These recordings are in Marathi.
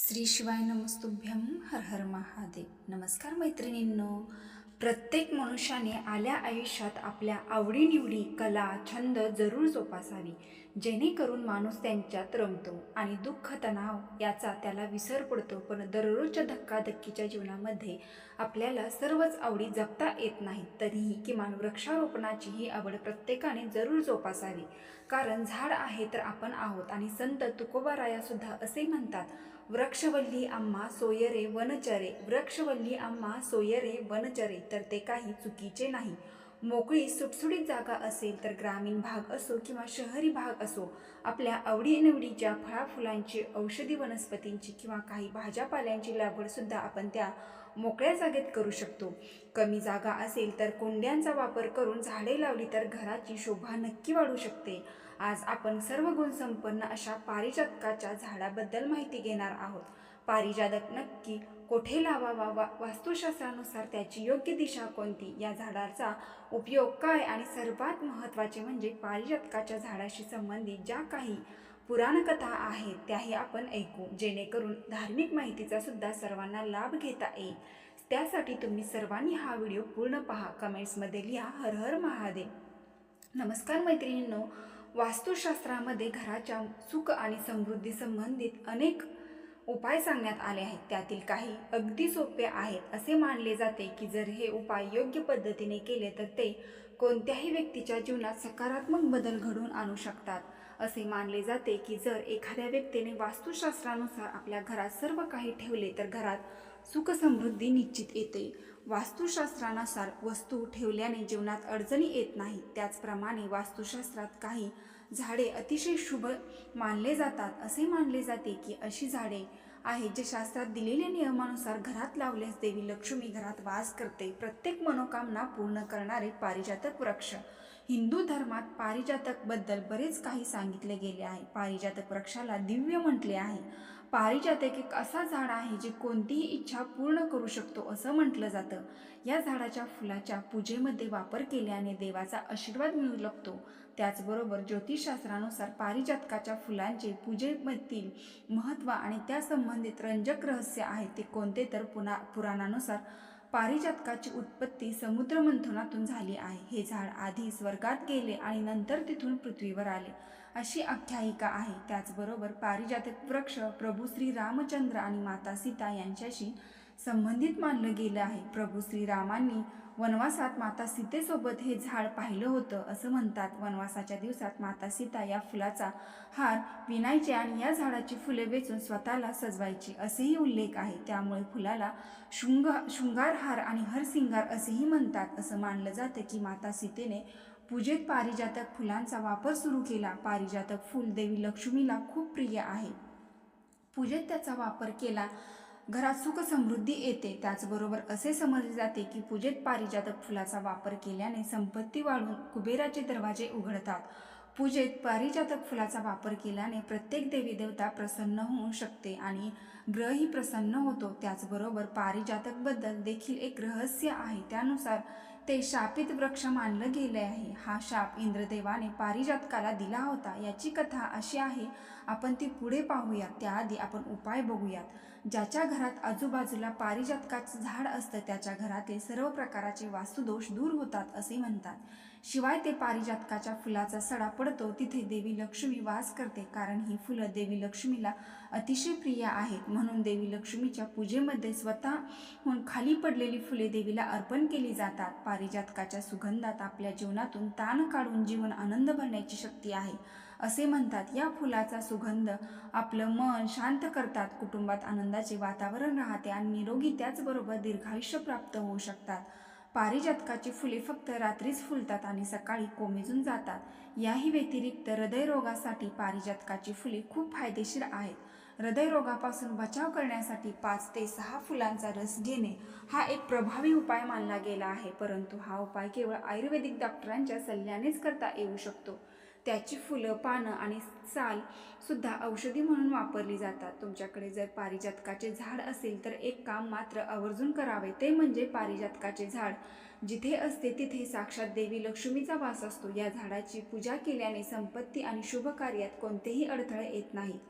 श्री शिवाय नमस्तुभ्यम हर हर महादेव. नमस्कार मैत्रिणींनो. प्रत्येक मनुष्याने आल्या आयुष्यात आपल्या आवडीनिवडी कला छंद जरूर जोपासावी. जेणेकरून माणूस त्यांच्यात रमतो आणि दुःख तणाव याचा त्याला विसर पडतो. पण दररोजच्या धक्काधक्कीच्या जीवनामध्ये आपल्याला सर्वच आवडी जपता येत नाहीत. तरीही किमान वृक्षारोपणाची ही आवड प्रत्येकाने जरूर जोपासावी. कारण झाड आहे तर आपण आहोत आणि संत तुकोबारायासुद्धा असे म्हणतात वृक्षवल्ली आम्हा सोयरे वनचरे वृक्षवल्ली आम्हा सोयरे वनचरे तर ते काही चुकीचे नाही. मोकळी सुटसुटीत जागा असेल तर ग्रामीण भाग असो किंवा शहरी भाग असो आपल्या आवडीनिवडीच्या फळाफुलांची औषधी वनस्पतींची किंवा काही भाज्यापाल्यांची लागवडसुद्धा आपण त्या मोकळ्या जागेत करू शकतो. कमी जागा असेल तर कुंड्यांचा वापर करून झाडे लावली तर घराची शोभा नक्की वाढू शकते. आज आपण सर्व गुणसंपन्न अशा पारिजातकाच्या झाडाबद्दल माहिती घेणार आहोत. पारिजातक नक्की कोठे लावावा वा वास्तुशास्त्रानुसार त्याची योग्य दिशा कोणती? या झाडाचा उपयोग काय? आणि सर्वात महत्त्वाचे म्हणजे पारिजातकाच्या झाडाशी संबंधित ज्या काही पुराणकथा आहेत त्याही आपण ऐकू. जेणेकरून धार्मिक माहितीचा सुद्धा सर्वांना लाभ घेता येईल. त्यासाठी तुम्ही सर्वांनी हा व्हिडिओ पूर्ण पहा. कमेंट्समध्ये लिहा हर हर महादेव. नमस्कार मैत्रिणींनो. वास्तुशास्त्रामध्ये घराच्या सुख आणि समृद्धी संबंधित अनेक उपाय सांगण्यात आले आहेत. त्यातील काही अगदी सोपे आहेत. असे मानले जाते की जर हे उपाय योग्य पद्धतीने केले तर ते कोणत्याही व्यक्तीच्या जीवनात सकारात्मक बदल घडवून आणू शकतात. असे मानले जाते की जर एखाद्या व्यक्तीने वास्तुशास्त्रानुसार आपल्या घरात सर्व काही ठेवले तर घरात सुख समृद्धी निश्चित येते. वास्तुशास्त्रानुसार वस्तू ठेवल्याने जीवनात अडचणी येत नाही त्याचप्रमाणे वास्तुशास्त्रात काही झाडे अतिशय शुभ मानले जातात. असे मानले जाते की अशी झाडे आहेत जे शास्त्रात दिलेल्या नियमानुसार घरात लावल्यास देवी लक्ष्मी घरात वास करते. प्रत्येक मनोकामना पूर्ण करणारे पारिजातक वृक्ष. हिंदू धर्मात पारिजातकबद्दल बरेच काही सांगितले गेले आहे. पारिजातक वृक्षाला दिव्य म्हटले आहे. पारिजातक एक असा झाड आहे जे कोणतीही इच्छा पूर्ण करू शकतो असं म्हटलं जातं. या झाडाच्या फुलाच्या पूजेमध्ये वापर केल्याने देवाचा आशीर्वाद मिळू लागतो. त्याचबरोबर ज्योतिषशास्त्रानुसार पारिजातकाच्या फुलांचे पूजेमधील महत्त्व आणि त्या संबंधित रंजक रहस्य आहे ते कोणते तर पुना पुराणानुसार पारिजातकाची उत्पत्ती समुद्रमंथनातून झाली आहे. हे झाड आधी स्वर्गात गेले आणि नंतर तिथून पृथ्वीवर आले. अशी आख्यायिका आहे. त्याचबरोबर पारिजातक वृक्ष प्रभू श्री रामचंद्र आणि माता सीता यांच्याशी संबंधित मानलं गेलं आहे. प्रभू श्रीरामांनी वनवासात माता सीतेसोबत हे झाड पाहिलं होतं असं म्हणतात. वनवासाच्या दिवसात माता सीता या फुलाचा हार विणायचे आणि या झाडाची फुले वेचून स्वतःला सजवायची असेही उल्लेख आहे. त्यामुळे फुलाला शृंग शृंगारहार आणि हरसिंगार असेही म्हणतात. असं मानलं जातं की माता सीतेने पूजेत पारिजातक फुलांचा वापर सुरू केला. पारिजातक फूल देवी लक्ष्मीला खूप प्रिय आहे. पूजेत त्याचा वापर केला घरात सुख समृद्धी येते. त्याचबरोबर असे समजले जाते की पूजेत पारिजातक फुलाचा वापर केल्याने संपत्ती वाढून कुबेराचे दरवाजे उघडतात. पूजेत पारिजातक फुलाचा वापर केल्याने प्रत्येक देवी देवता प्रसन्न होऊ शकते आणि ग्रहही प्रसन्न होतो. त्याचबरोबर पारिजातकबद्दल देखील एक रहस्य आहे. त्यानुसार ते शापित वृक्ष मानलं गेले आहे. हा शाप इंद्रदेवाने पारिजातकाला दिला होता. याची कथा अशी आहे. आपण ती पुढे पाहूयात. त्याआधी आपण उपाय बघूयात. ज्याच्या घरात आजूबाजूला पारिजातकाचं झाड असतं त्याच्या घरातील सर्व प्रकाराचे वास्तुदोष दूर होतात असे म्हणतात. शिवाय ते पारिजातकाच्या फुलाचा सडा पडतो तिथे देवी लक्ष्मी वास करते. कारण ही फुलं देवी लक्ष्मीला अतिशय प्रिय आहेत. म्हणून देवी लक्ष्मीच्या पूजेमध्ये स्वतःहून खाली पडलेली फुले देवीला अर्पण केली जातात. पारिजातकाच्या सुगंधात आपल्या जीवनातून ताण काढून जीवन आनंद भरण्याची शक्ती आहे. असे म्हणतात या फुलाचा सुगंध आपलं मन शांत करतात कुटुंबात आनंदाचे वातावरण राहते आणि निरोगी त्याचबरोबर दीर्घायुष्य प्राप्त होऊ शकतात. पारिजातकाची फुले फक्त रात्रीच फुलतात आणि सकाळी कोमेजून जातात. याही व्यतिरिक्त हृदयरोगासाठी पारिजातकाची फुले खूप फायदेशीर आहेत. हृदयरोगापासून बचाव करण्यासाठी पाच ते सहा फुलांचा रस घेणे हा एक प्रभावी उपाय मानला गेला आहे. परंतु हा उपाय केवळ आयुर्वेदिक डॉक्टरांच्या सल्ल्यानेच करता येऊ शकतो. त्याची फुलं पानं आणि साल सुद्धा औषधी म्हणून वापरली जातात. तुमच्याकडे जर पारिजातकाचे झाड असेल तर एक काम मात्र आवर्जून करावे ते म्हणजे पारिजातकाचे झाड. जिथे असते तिथे साक्षात देवी लक्ष्मीचा वास असतो. या झाडाची पूजा केल्याने संपत्ती आणि शुभ कार्यात कोणतेही अडथळे येत नाहीत.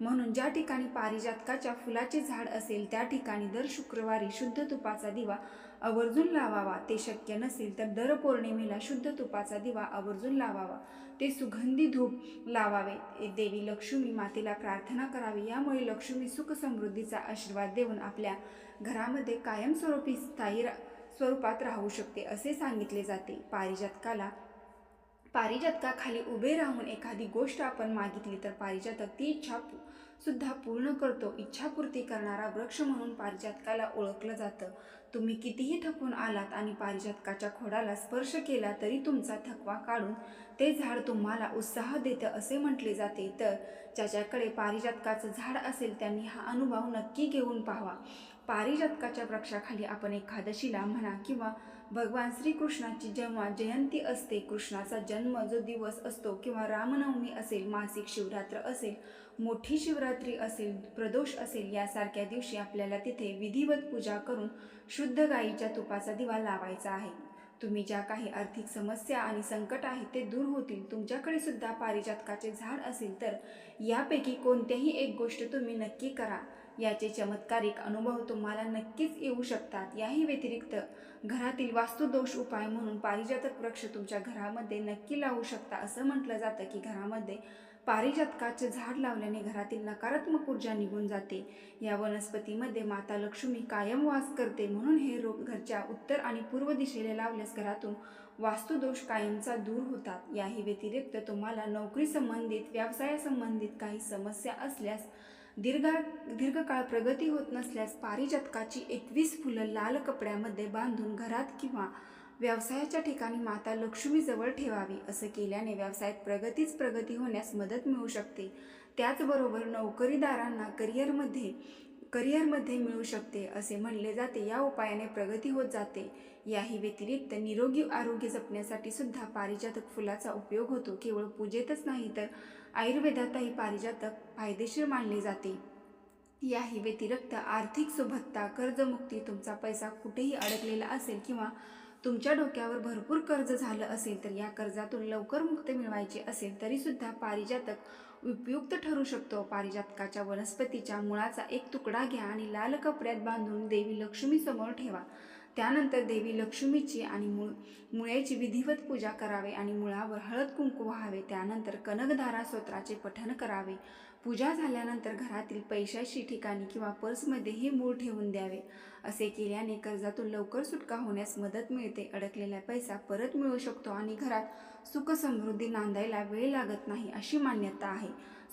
म्हणून ज्या ठिकाणी पारिजातकाच्या फुलाचे झाड असेल त्या ठिकाणी दर शुक्रवारी शुद्ध तुपाचा दिवा आवर्जून लावावा. ते शक्य नसेल तर दर पौर्णिमेला शुद्ध तुपाचा दिवा आवर्जून लावावा. ते सुगंधी धूप लावावे. देवी लक्ष्मी मातेला प्रार्थना करावी. यामुळे लक्ष्मी सुख समृद्धीचा आशीर्वाद देऊन आपल्या घरामध्ये कायमस्वरूपी स्थायी रा- स्वरूपात राहू शकते असे सांगितले जाते. पारिजातकाला पारिजातकाखाली उभे राहून एखादी गोष्ट आपण मागितली तर पारिजातक ती इच्छा सुद्धा पूर्ण करतो. इच्छापूर्ती करणारा वृक्ष म्हणून पारिजातकाला ओळखलं जातं. तुम्ही कितीही थकून आलात आणि पारिजातकाच्या खोडाला स्पर्श केला तरी तुमचा थकवा काढून ते झाड तुम्हाला उत्साह देतं असे म्हटले जाते. तर ज्याच्याकडे पारिजातकाचं झाड असेल त्यांनी हा अनुभव नक्की घेऊन पाहावा. पारिजातकाच्या वृक्षाखाली आपण एकादशीला म्हणा किंवा भगवान श्रीकृष्णाची जेव्हा जयंती असते कृष्णाचा जन्म जो दिवस असतो किंवा रामनवमी असेल मासिक शिवरात्र असेल मोठी शिवरात्री असेल प्रदोष असेल यासारख्या दिवशी आपल्याला तिथे विधिवत पूजा करून शुद्ध गाईच्या तुपाचा दिवा लावायचा आहे. तुम्ही ज्या काही आर्थिक समस्या आणि संकट आहेत ते दूर होतील तुमच्याकडे सुद्धा पारिजातकाचे झाड असेल तर यापैकी कोणत्याही एक गोष्ट तुम्ही नक्की करा. याचे चमत्कारिक अनुभव तुम्हाला नक्कीच येऊ शकतात. याही व्यतिरिक्त घरातील वास्तुदोष उपाय म्हणून पारिजातक वृक्ष तुमच्या घरामध्ये नक्की लावू शकता. असं म्हटलं जातं की घरामध्ये पारिजातकाचे झाड लावल्याने घरातील नकारात्मक ऊर्जा निघून जाते. या वनस्पतीमध्ये माता लक्ष्मी कायम वास करते म्हणून हे रोप घरच्या उत्तर आणि पूर्व दिशेला लावल्यास घरातून वास्तुदोष कायमचा दूर होतात. याही व्यतिरिक्त तुम्हाला नोकरी संबंधित व्यवसायासंबंधित काही समस्या असल्यास दीर्घ दीर्घकाळ प्रगती होत नसल्यास पारिजातकाची एकवीस फुलं लाल कपड्यामध्ये बांधून घरात किंवा व्यवसायाच्या ठिकाणी माता लक्ष्मीजवळ ठेवावी असं केल्याने व्यवसायात प्रगतीच प्रगती होण्यास मदत मिळू शकते. त्याचबरोबर नोकरीदारांना करिअरमध्ये करिअरमध्ये मिळू शकते असे म्हणले जाते. या उपायाने प्रगती होत जाते. याही व्यतिरिक्त निरोगी आरोग्य जपण्यासाठी सुद्धा पारिजातक फुलाचा उपयोग होतो. केवळ पूजेतच नाही तर आयुर्वेदातही पारिजातक फायदेशीर मानले जाते. याही व्यतिरिक्त आर्थिक सुबत्ता कर्जमुक्ती तुमचा पैसा कुठेही अडकलेला असेल किंवा तुमच्या डोक्यावर भरपूर कर्ज झालं असेल तर या कर्जातून लवकर मुक्त मिळवायची असेल तरीसुद्धा पारिजातक उपयुक्त ठरू शकतो. पारिजातकाच्या वनस्पतीच्या मुळाचा एक तुकडा घ्या आणि लाल कपड्यात बांधून देवी लक्ष्मीसमोर ठेवा. त्यानंतर देवी लक्ष्मीची आणि मूळ मुळ्याची विधिवत पूजा करावे आणि मुळावर हळद कुंकू व्हावे. त्यानंतर कनकधारा स्तोत्राचे पठण करावे. पूजा झाल्यानंतर घरातील पैशाशी ठिकाणी किंवा पर्समध्ये हे मूळ ठेवून द्यावे. असे केल्याने कर्जातून लवकर सुटका होण्यास मदत मिळते. अडकलेला पैसा परत मिळू शकतो आणि घरात सुख समृद्धी नांदायला वेळ लागत नाही अशी मान्यता आहे.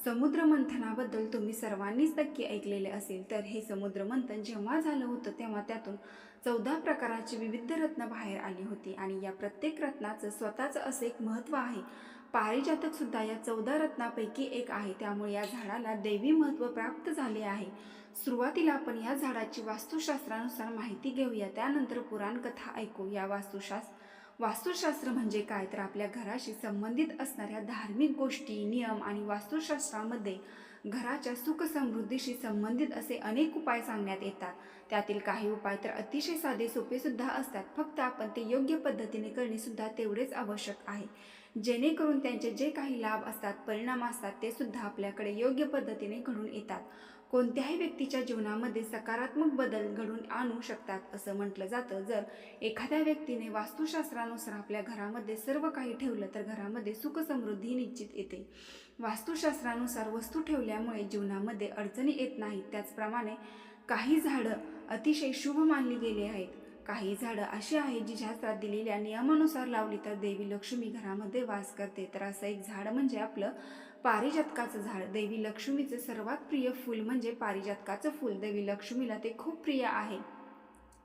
समुद्र मंथनाबद्दल तुम्ही सर्वांनीच नक्की ऐकलेले असेल तर हे समुद्र मंथन जेव्हा झालं होतं तेव्हा त्यातून चौदा प्रकाराची विविध रत्न बाहेर आली होती. आणि या प्रत्येक रत्नाचं स्वतःचं असं एक महत्त्व आहे. पारिजातक सुद्धा या चौदा रत्नापैकी एक आहे. त्यामुळे या झाडाला दैवी महत्त्व प्राप्त झाले आहे. सुरुवातीला आपण या झाडाची वास्तुशास्त्रानुसार माहिती घेऊया. त्यानंतर पुराण कथा ऐकू. या वास्तुशास्त्र वास्तुशास्त्र म्हणजे काय? तर आपल्या घराशी संबंधित असणाऱ्या धार्मिक गोष्टी नियम आणि वास्तुशास्त्रामध्ये घराच्या सुखसमृद्धीशी संबंधित असे अनेक उपाय सांगण्यात येतात. त्यातील काही उपाय तर अतिशय साधे सोपेसुद्धा असतात. फक्त आपण ते योग्य पद्धतीने करणेसुद्धा तेवढेच आवश्यक आहे. जेणेकरून त्यांचे जे काही लाभ असतात परिणाम असतात ते सुद्धा आपल्याकडे योग्य पद्धतीने घडून येतात. कोणत्याही व्यक्तीच्या जीवनामध्ये सकारात्मक बदल घडून आणू शकतात असं म्हटलं जातं. जर एखाद्या व्यक्तीने वास्तुशास्त्रानुसार आपल्या घरामध्ये सर्व काही ठेवलं तर घरामध्ये सुखसमृद्धी निश्चित येते. वास्तुशास्त्रानुसार वस्तू ठेवल्यामुळे जीवनामध्ये अडचणी येत नाहीत. त्याचप्रमाणे काही झाडं अतिशय शुभ मानली गेली आहेत. काही झाडं अशी आहेत जी शास्त्रात दिलेल्या नियमानुसार लावली तर देवी लक्ष्मी घरामध्ये वास करते. तर असं एक झाड म्हणजे आपलं पारिजातकाचं झाड. देवी लक्ष्मीचं सर्वात प्रिय फूल म्हणजे पारिजातकाचं फूल. देवी लक्ष्मीला ते खूप प्रिय आहे.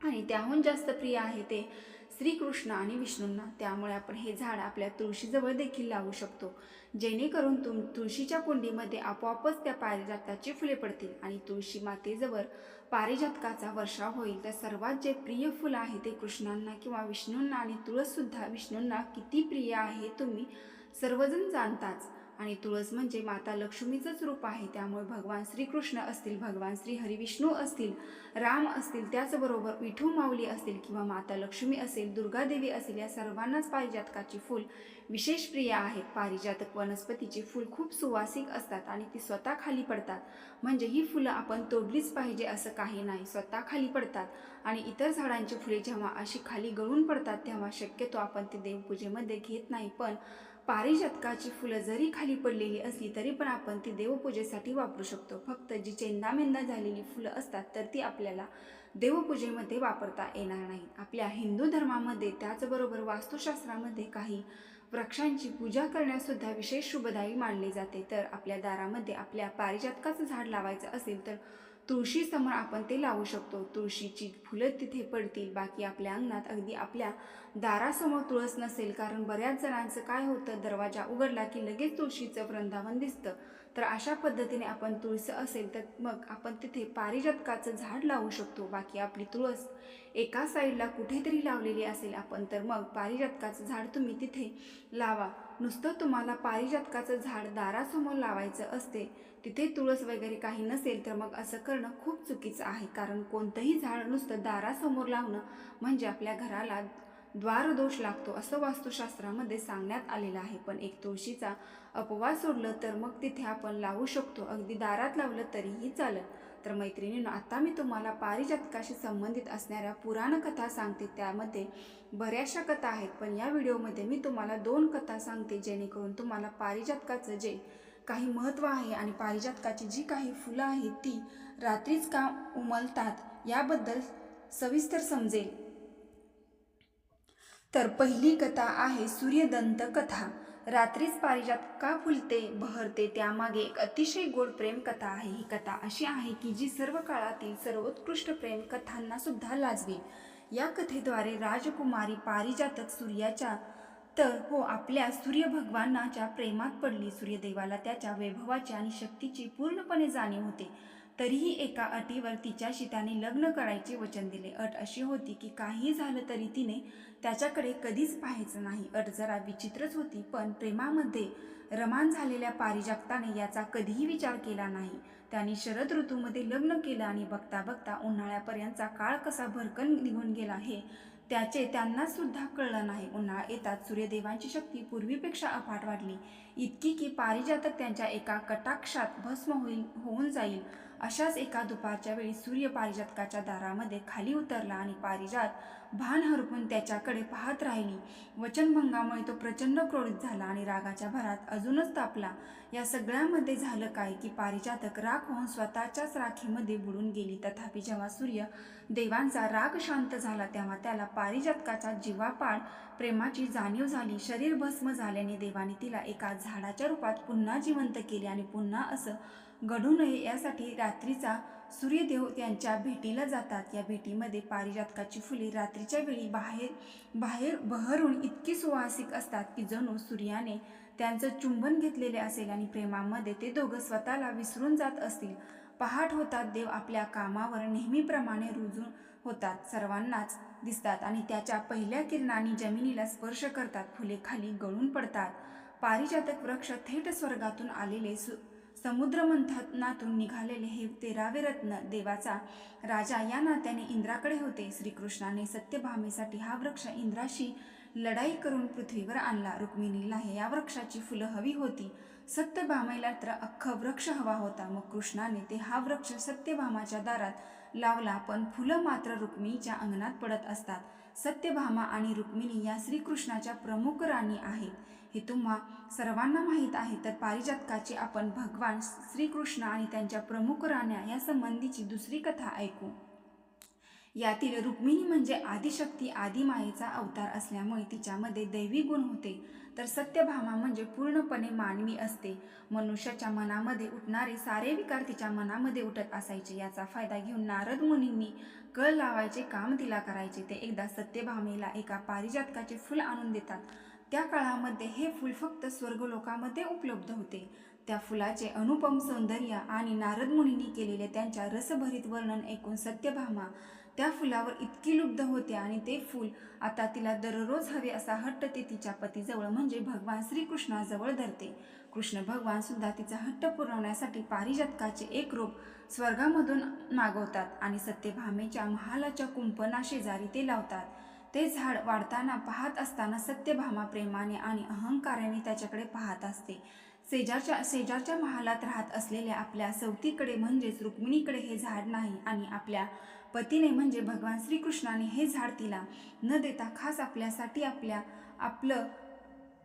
आणि त्याहून जास्त प्रिय आहे ते श्रीकृष्ण आणि विष्णूंना. त्यामुळे आपण हे झाड आपल्या तुळशीजवळ देखील लावू शकतो. जेणेकरून तुम तुळशीच्या कुंडीमध्ये आपोआपच त्या पारिजाताची फुले पडतील. आणि तुळशी मातेजवळ पारिजातकाचा वर्षाव होईल. तर सर्वात जे प्रिय फुल आहे ते कृष्णांना किंवा विष्णूंना आणि तुळससुद्धा विष्णूंना किती प्रिय आहे तुम्ही सर्वजण जाणताच. आणि तुळस म्हणजे माता लक्ष्मीचंच रूप आहे. त्यामुळे भगवान श्रीकृष्ण असतील भगवान श्री हरिविष्णू असतील राम असतील त्याचबरोबर विठू माऊली असतील किंवा माता लक्ष्मी असेल दुर्गादेवी असेल या सर्वांनाच पारिजातकाची फूल विशेष प्रिय आहेत. पारिजातक वनस्पतीची फूल खूप सुवासिक असतात आणि ती स्वतः खाली पडतात. म्हणजे ही फुलं आपण तोडलीच पाहिजे असं काही नाही. स्वतः खाली पडतात आणि इतर झाडांची फुले जेव्हा अशी खाली गळून पडतात तेव्हा शक्यतो आपण ती देवपूजेमध्ये घेत नाही. पण पारिजातकाची फुलं जरी खाली पडलेली असली तरी पण आपण ती देवपूजेसाठी वापरू शकतो. फक्त जी चेंदामेंदा झालेली फुलं असतात तर ती आपल्याला देवपूजेमध्ये वापरता येणार नाही. आपल्या हिंदू धर्मामध्ये त्याचबरोबर वास्तुशास्त्रामध्ये काही वृक्षांची पूजा करण्यासुद्धा विशेष शुभदायी मानले जाते. तर आपल्या दारामध्ये आपल्या पारिजातकाचं झाड लावायचं असेल तर तुळशीसमोर आपण ते लावू शकतो. तुळशीची फुलं तिथे पडतील. बाकी आपल्या अंगणात अगदी आपल्या दारासमोर तुळस नसेल. कारण बऱ्याच जणांचं काय होतं? दरवाजा उघडला की लगेच तुळशीचं वृंदावन दिसतं. तर अशा पद्धतीने आपण तुळस असेल तर मग आपण तिथे पारिजातकाचं झाड लावू शकतो. बाकी आपली तुळस एका साईडला कुठेतरी लावलेली असेल आपण तर मग पारिजातकाचं झाड तुम्ही तिथे लावा. नुसतं तुम्हाला पारिजातकाचं झाड दारासमोर लावायचं असते तिथे तुळस वगैरे काही नसेल तर मग असं करणं खूप चुकीचं आहे. कारण कोणतंही झाड नुसतं दारासमोर लावणं म्हणजे आपल्या घराला द्वारदोष लागतो असं वास्तुशास्त्रामध्ये सांगण्यात आलेलं आहे. पण एक तुळशीचा अपवाद सोडलं तर मग तिथे आपण लावू शकतो. अगदी दारात लावलं तरीही चालत तर मैत्रिणीनं आता मी तुम्हाला पारिजातकाशी संबंधित असणाऱ्या पुराण कथा सांगते. त्यामध्ये बऱ्याचशा कथा आहेत पण या व्हिडिओमध्ये मी तुम्हाला दोन कथा सांगते जेणेकरून तुम्हाला पारिजातकाचं जे काही महत्त्व आहे आणि पारिजातकाची जी काही फुलं आहेत ती रात्रीच का उमलतात याबद्दल सविस्तर समजेल. तर पहिली कथा आहे सूर्यदंत कथा. रात्रीच पारिजात का फुलते बहरते त्यामागे एक अतिशय गोड प्रेम कथा आहे. ही कथा अशी आहे की जी सर्व काळातील सर्वोत्कृष्ट प्रेम कथांना सुद्धा लाजवी. या कथेद्वारे राजकुमारी पारिजातक सूर्याच्या तर हो आपल्या सूर्य भगवानाच्या प्रेमात पडली. सूर्यदेवाला त्याच्या वैभवाची आणि शक्तीची पूर्णपणे जाणीव होते. तरीही एका अटीवर तिच्याशी त्याने लग्न करायचे वचन दिले. अट अशी होती की काही झालं तरी तिने त्याच्याकडे कधीच पाहायचं नाही. अट जरा विचित्रच होती पण प्रेमामध्ये रमान झालेल्या पारिजाताने याचा कधीही विचार केला नाही. त्याने शरद ऋतूमध्ये लग्न केलं आणि बघता बघता उन्हाळ्यापर्यंतचा काळ कसा भरकन निघून गेला हे त्याचे त्यांना सुद्धा कळलं नाही. उन्हाळा येतात सूर्यदेवांची शक्ती पूर्वीपेक्षा अफाट वाढली. इतकी की पारिजातक त्यांच्या एका कटाक्षात भस्म होईल होऊन जाईल. अशाच एका दुपारच्या वेळी सूर्य पारिजातकाच्या दारामध्ये खाली उतरला आणि पारिजात भान हरपून त्याच्याकडे पाहत राहिली. वचनभंगामुळे तो प्रचंड क्रोधित झाला आणि रागाच्या भरात अजूनच तापला. या सगळ्यामध्ये झालं काय की पारिजातक राग होऊन स्वतःच्याच राखीमध्ये बुडून गेली. तथापि जेव्हा सूर्य देवांचा राग शांत झाला तेव्हा त्याला पारिजातकाच्या जीवापाड प्रेमाची जाणीव झाली. शरीर भस्म झाल्याने देवाने तिला एका झाडाच्या रूपात पुन्हा जिवंत केले आणि पुन्हा असं घडू नये यासाठी रात्रीचा सूर्यदेव त्यांच्या भेटीला जातात. या भेटीमध्ये पारिजातकाची फुले रात्रीच्या वेळी बाहेर बाहेर बहरून इतकी सुवासिक असतात की जणू सूर्याने त्यांचं चुंबन घेतलेले असेल आणि प्रेमामध्ये ते दोघं स्वतःला विसरून जात असतील. पहाट होतात देव आपल्या कामावर नेहमीप्रमाणे रुजून होतात. सर्वांनाच दिसतात आणि त्याच्या पहिल्या किरणांनी जमिनीला स्पर्श करतात. फुले खाली गळून पडतात. पारिजातक वृक्ष थेट स्वर्गातून आलेले सु समुद्रमंथनातून निघालेले हे तेरावे रत्न देवाचा राजा या नात्याने इंद्राकडे होते. श्रीकृष्णाने सत्यभामेसाठी हा वृक्ष इंद्राशी लढाई करून पृथ्वीवर आणला. रुक्मिणीला हे या वृक्षाची फुलं हवी होती. सत्यभामेला तर अख्खा वृक्ष हवा होता. मग कृष्णाने ते हा वृक्ष सत्यभामाच्या दारात लावला पण फुलं मात्र रुक्मिणीच्या अंगणात पडत असतात. सत्यभामा आणि रुक्मिणी या श्रीकृष्णाच्या प्रमुख राणी आहेत. हे तुम्हा सर्वांना माहीत आहे. तर पारिजातकाची आपण भगवान श्रीकृष्ण आणि त्यांच्या प्रमुख राण्या या संबंधीची दुसरी कथा ऐकू. यातील रुक्मिणी म्हणजे आदिशक्ती आदिमायेचा अवतार असल्यामुळे तिच्यामध्ये दैवी गुण होते. तर सत्यभामा म्हणजे पूर्णपणे मानवी असते. मनुष्याच्या मनामध्ये उठणारे सारे विकार तिच्या मनामध्ये उठत असायचे. याचा फायदा घेऊन नारद मुनींनी कळ लावायचे काम तिला करायचे. ते एकदा सत्यभामेला एका पारिजातकाचे फुल आणून देतात. त्या काळामध्ये हे फूल फक्त स्वर्गलोकामध्ये उपलब्ध होते. त्या फुलाचे अनुपम सौंदर्य आणि नारद मुनींनी केलेले त्यांच्या रसभरीत वर्णन ऐकून सत्यभामा त्या फुलावर इतकी लुब्ध होते आणि ते फूल आता तिला दररोज हवे असा हट्ट ते तिच्या पतीजवळ म्हणजे भगवान श्रीकृष्णाजवळ धरते. कृष्ण भगवान सुद्धा तिचा हट्ट पुरवण्यासाठी पारिजातकाचे एक रूप स्वर्गामधून मागवतात आणि सत्यभामेच्या महालाच्या कुंपणाशेजारी ते लावतात. ते झाड वाढताना पाहत असताना सत्यभामा प्रेमाने आणि अहंकाराने त्याच्याकडे पाहत असते. शेजारच्या शेजारच्या महालात राहत असलेल्या आपल्या सवतीकडे म्हणजेच रुक्मिणीकडे हे झाड नाही आणि आपल्या पतीने म्हणजे भगवान श्रीकृष्णाने हे झाड तिला न देता खास आपल्यासाठी आपल्या आपलं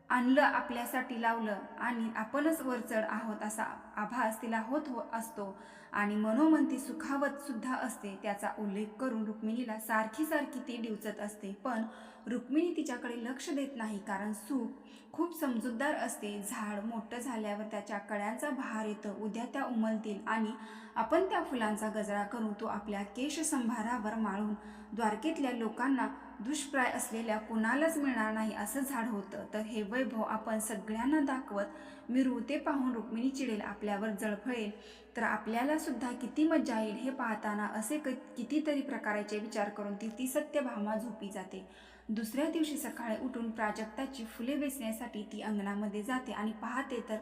आणलं आपल्यासाठी लावलं आणि आपणच वरचढ आहोत असा आभास तिला होत हो असतो. आणि मनोमन ती सुखावत सुद्धा असते त्याचा उल्लेख करून रुक्मिणीला सारखी सारखी ती डिवचत असते. पण रुक्मिणी तिच्याकडे लक्ष देत नाही कारण सुख खूप समजूतदार असते. झाड मोठं झाल्यावर त्याच्या कळ्यांचा भार येतो. उद्या त्या उमलतील आणि आपण त्या फुलांचा गजरा करून तो आपल्या केश संभारावर माळून द्वारकेतल्या लोकांना दुष्प्राय असलेल्या कुणालाच मिळणार नाही असं झाड होतं. तर हे वैभव आपण सगळ्यांना दाखवत मिरू ते पाहून रुक्मिणी चिडेल आपल्यावर जळफळेल. तर आपल्याला सुद्धा किती मज्जा येईल हे पाहताना असे क कितीतरी प्रकाराचे विचार करून ती ती सत्यभामा झोपी जाते. दुसऱ्या दिवशी सकाळी उठून प्राजक्ताची फुले वेचण्यासाठी ती अंगणामध्ये जाते आणि पाहते तर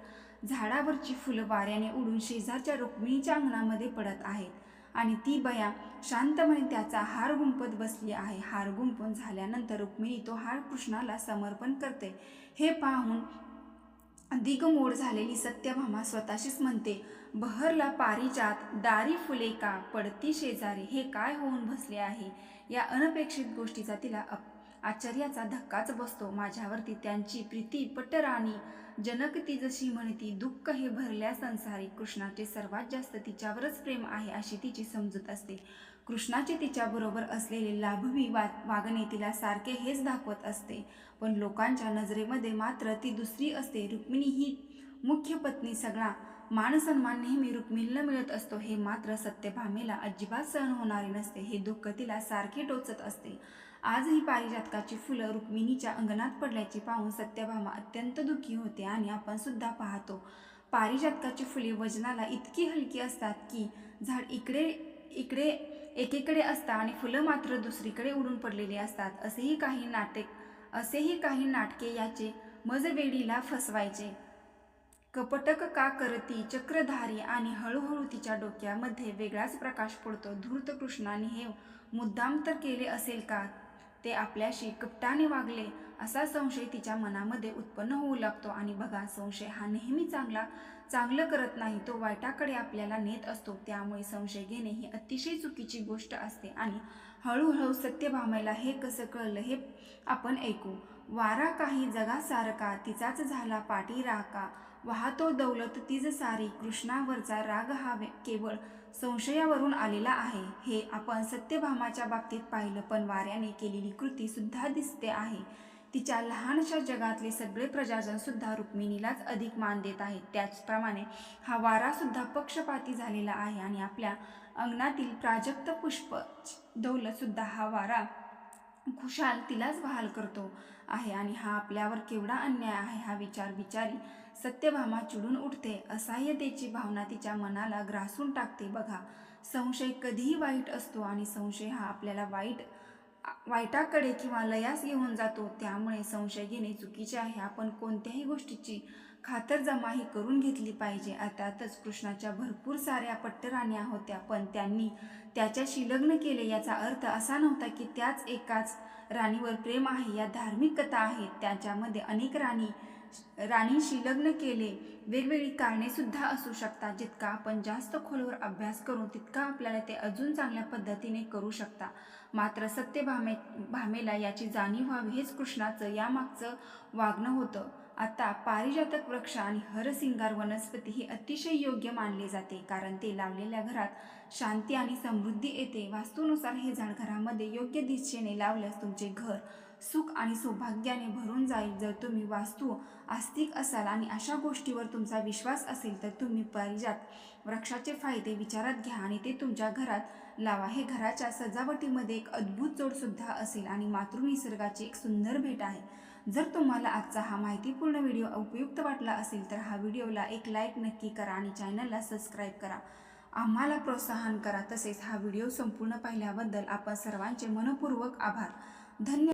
झाडावरची फुलं वाऱ्याने उडून शेजारच्या रुक्मिणीच्या अंगणामध्ये पडत आहेत. आणि ती बया शांतपणे त्याचा हार गुंपत बसली आहे. हार गुंपून झाल्यानंतर रुक्मिणी तो हार कृष्णाला समर्पण करते. हे पाहून दिगमोड झालेली सत्यभामा स्वतःशीच म्हणते बहरला पारिजात दारी फुले का? पडती शेजारी हे काय होऊन बसले आहे? या अनपेक्षित गोष्टीचा तिला अप आश्चर्याचा धक्काच बसतो. माझ्यावरती त्यांची प्रीती पटराणी जनक ती जशी म्हणती दुःख हे भरल्या संसारी. कृष्णाचे सर्वात जास्त तिच्यावरच प्रेम आहे अशी तिची समजूत असते. कृष्णाचे तिच्याबरोबर असलेले लाभवी वा वागणे तिला सारखे हेच दाखवत असते. पण लोकांच्या नजरेमध्ये मात्र ती दुसरी असते. रुक्मिणी ही मुख्य पत्नी सगळा मानसन्मान नेहमी रुक्मिणीला मिळत असतो. हे मात्र सत्यभामेला अजिबात सहन होणारे नसते. हे दुःख तिला सारखे टोचत असते. आजही पारिजातकाची फुलं रुक्मिणीच्या अंगणात पडल्याची पाहून सत्यभामा अत्यंत दुःखी होते आणि आपण सुद्धा पाहतो. पारिजातकाची फुले वजनाला इतकी हलकी असतात की झाड इकडे इकडे एकीकडे असतात आणि फुलं मात्र दुसरीकडे उडून पडलेली असतात. असेही काही नाटक असेही काही नाटके याचे मजवेडीला फसवायचे. कपटक का करती चक्रधारी आणि हळूहळू तिच्या डोक्यामध्ये वेगळाच प्रकाश पडतो. धूर्त कृष्णाने हे मुद्दाम तर केले असेल का? ते आपल्याशी कपटाने वागले असा संशय तिच्या मनामध्ये उत्पन्न होऊ लागतो. आणि बघा संशय हा नेहमी चांगला चांगलं करत नाही तो वाईटाकडे आपल्याला नेत असतो. त्यामुळे संशय घेणे ही अतिशय चुकीची गोष्ट असते. आणि हळूहळू सत्यभामेला हे कसं कळलं हे आपण ऐकू. वारा काही जगासारखा तिचाच झाला पाठी राका. वाहतो दौलत तीज सारी कृष्णावरचा राग हा वे- केवळ संशयावरून आलेला आहे. हे आपण सत्यभामाच्या बाबतीत पाहिलं पण वाऱ्याने केलेली कृती सुद्धा दिसते आहे. तिच्या लहानशा जगातले सगळे प्रजाजन सुद्धा रुक्मिणीलाच अधिक मान देत आहेत. त्याचप्रमाणे हा वारा सुद्धा पक्षपाती झालेला आहे आणि आपल्या अंगणातील प्राजक्त पुष्प दौलत सुद्धा हा वारा खुशाल तिलाच बहाल करतो आहे. आणि हा आपल्यावर केवढा अन्याय आहे हा विचार विचारी सत्यभामा चिडून उठते. असहाय्यतेची भावना तिच्या मनाला ग्रासून टाकते. बघा संशय कधीही वाईट असतो आणि संशय हा आपल्याला वाईट वाईटाकडे किंवा लयास घेऊन जातो. त्यामुळे संशय घेणे चुकीचे आहे. आपण कोणत्याही गोष्टीची खातरजमा ही करून घेतली पाहिजे. अर्थातच कृष्णाच्या भरपूर साऱ्या पट्टराण्या होत्या पण त्यांनी त्याच्याशी लग्न केले याचा अर्थ असा नव्हता की त्याच एकाच राणीवर प्रेम आहे. या धार्मिक कथा आहेत. त्याच्यामध्ये अनेक राणी राणीशी लग्न केले. वेगवेगळी कारणे सुद्धा असू शकतात. जितका आपण जास्त खोलवर अभ्यास करू तितका आपल्याला ते अजून चांगल्या पद्धतीने करू शकता. मात्र सत्यभामे भामेला याची जाणीव व्हावी हेच कृष्णाचं यामागचं वागणं होतं. आता पारिजातक वृक्ष आणि हरसिंगार वनस्पती ही अतिशय योग्य मानले जाते कारण ते लावलेल्या घरात शांती आणि समृद्धी येते. वास्तूनुसार हे झाड घरामध्ये योग्य दिशेने लावल्यास तुमचे घर सुख आणि सौभाग्याने भरून जाईल. जर तुम्ही वास्तू आस्तिक असाल आणि अशा गोष्टीवर तुमचा विश्वास असेल तर तुम्ही पारिजात वृक्षाचे फायदे विचारात घ्या आणि ते तुमच्या घरात लावा. हे घराच्या सजावटीमध्ये एक अद्भुत जोडसुद्धा असेल आणि मातृनिसर्गाची एक सुंदर भेट आहे. जर तुम्हाला आजचा हा माहितीपूर्ण व्हिडिओ उपयुक्त वाटला असेल तर हा व्हिडिओला एक लाईक नक्की करा आणि चॅनलला सबस्क्राईब करा. आम्हाला प्रोत्साहन करा. तसेच हा व्हिडिओ संपूर्ण पाहिल्याबद्दल आपण सर्वांचे मनपूर्वक आभार. धन्यवाद.